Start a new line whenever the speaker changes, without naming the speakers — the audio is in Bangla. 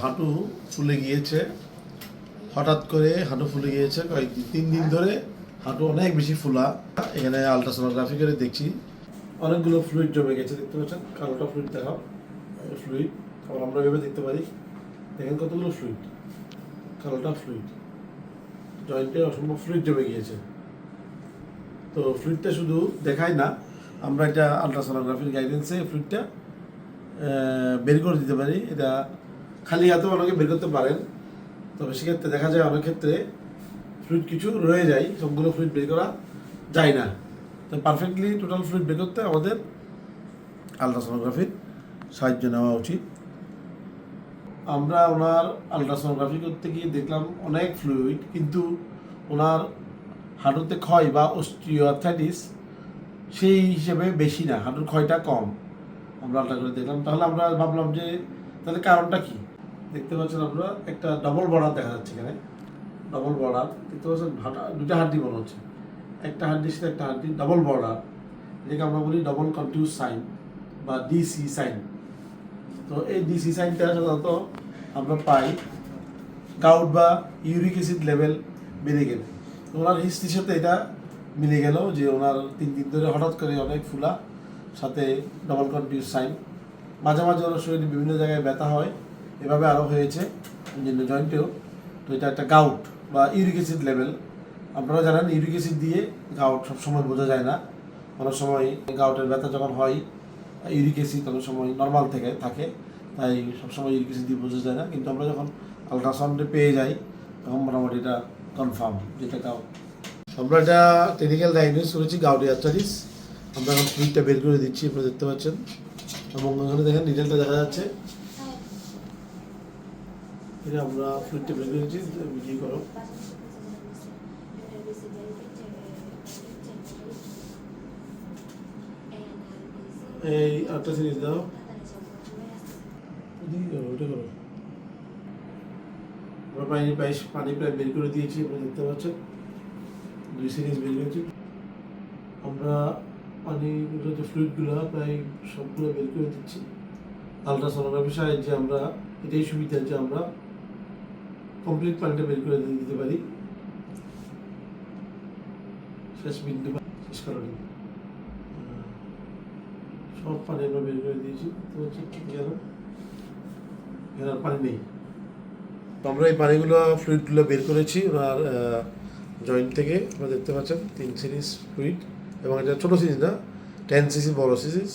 হাঁটু ফুলে গিয়েছে। হঠাৎ করে হাঁটু ফুলে গিয়েছে। কয়েক তিন দিন ধরে হাঁটু অনেক বেশি ফুলা। এখানে আলট্রাসোনোগ্রাফি করে দেখছি। অনেকগুলো ফ্লুইড জমে গেছে, দেখতে পাচ্ছেন? কালোটা ফ্লুইড দেখাও। ফ্লুইড আবার আমরা এভাবে দেখতে পারি। দেখেন কতগুলো ফ্লুইড কালোটা ফ্লুইড জয়েন্টে অসম্ভব ফ্লুইড জমে গিয়েছে। তো ফ্লুইডটা শুধু দেখায় না, আমরা এটা আলট্রাসোনোগ্রাফির গাইডেন্সে ফ্লুইডটা বের করে দিতে পারি। এটা খালি হাতেও অনেকে বের করতে পারেন। তবে সেক্ষেত্রে দেখা যায় অনেক ক্ষেত্রে ফ্লুইড কিছু রয়ে যায়, সবগুলো ফ্লুইড বের করা যায় না। তো পারফেক্টলি টোটাল ফ্লুইড বের করতে আমাদের আলট্রাসোনোগ্রাফির সাহায্য নেওয়া উচিত। আমরা ওনার আলট্রাসোনোগ্রাফি করতে গিয়ে দেখলাম অনেক ফ্লুইড কিন্তু ওনার হাঁটুতে ক্ষয় বা অস্টিওআর্থাইটিস সেই হিসেবে বেশি না, হাঁটুর ক্ষয়টা কম। আমরা আলট্রা করে দেখলাম। তাহলে আমরা ভাবলাম যে তাহলে কারণটা কি? দেখতে পাচ্ছেন আমরা, একটা ডবল বর্ডার দেখা যাচ্ছে এখানে। ডবল বর্ডার দেখতে পাচ্ছেন হাঁটা দুটা হাড্ডি মনে হচ্ছে। একটা হাড্ডির সাথে একটা হাড্ডি ডবল বর্ডার এটাকে আমরা বলি ডবল কন্টিউস সাইন বা ডিসি সাইন তো এই ডিসি সাইনটা সাধারণত আমরা পাই গাউট বা ইউরিক অ্যাসিড লেভেল বেড়ে গেলে। ওনার হিস্ট্রির সাথে এটা মিলে গেল যে ওনার তিন দিন ধরে হঠাৎ করে অনেক ফুলা, সাথে ডবল কন্টিউস সাইন মাঝে মাঝে ওনার শরীরে বিভিন্ন জায়গায় ব্যথা হয়। এভাবে আরও হয়েছে অন্যান্য জয়েন্টেও তো এটা একটা গাউট বা ইউরিক অ্যাসিড লেভেল আপনারা জানেন ইউরিক অ্যাসিড দিয়ে গাউট সবসময় বোঝা যায় না। অনেক সময় গাউটের ব্যথা যখন হয় ইউরিক অ্যাসিড অনেক সময় নর্মাল থেকে থাকে। তাই সবসময় ইউরিক অ্যাসিড দিয়ে বোঝা যায় না। কিন্তু আমরা যখন আলট্রাসাউন্ডে পেয়ে যাই, তখন মোটামুটি এটা কনফার্ম যেটা গাউট আমরা এটা টেকনিক্যাল ডায়াগনোস করেছি গাউটি আর্থারিস আমরা এখন ফ্লুইডটা বের করে দিচ্ছি, আপনারা দেখতে পাচ্ছেন। এবং ওখানে দেখেন ডিটেলটা দেখা যাচ্ছে। এটা আমরা ফ্লুইডটা বের দিচ্ছি বিক্রি করো। এই আটটা সিরিজ দাও। আমরা পানি প্রায় পানি প্রায় বের করে দিয়েছি, আপনারা দেখতে পাচ্ছেন। দুই সিরিজ বের করেছি আমরা পানিগুলো যে ফ্লুইডগুলো প্রায় সবগুলো বের করে দিচ্ছি। আলট্রাসোনোগ্রাফির সাহায্যে আমরা, এটাই সুবিধা যে আমরা কমপ্লিট পানিটা বের করে দিতে পারি। শেষ বিন্দু শেষ কারণে। সব পানি আমরা বের করে দিয়েছি। তো হচ্ছে গেল? আর পানি নেই। আমরা এই পানিগুলো ফ্লুইডগুলো বের করেছি। ওনার জয়েন্ট থেকে আপনারা দেখতে পাচ্ছেন, তিন সিরিজ ফ্লুইড এবং এটা ছোটো সিরিজ না টেন সিসি বড় সিরিজ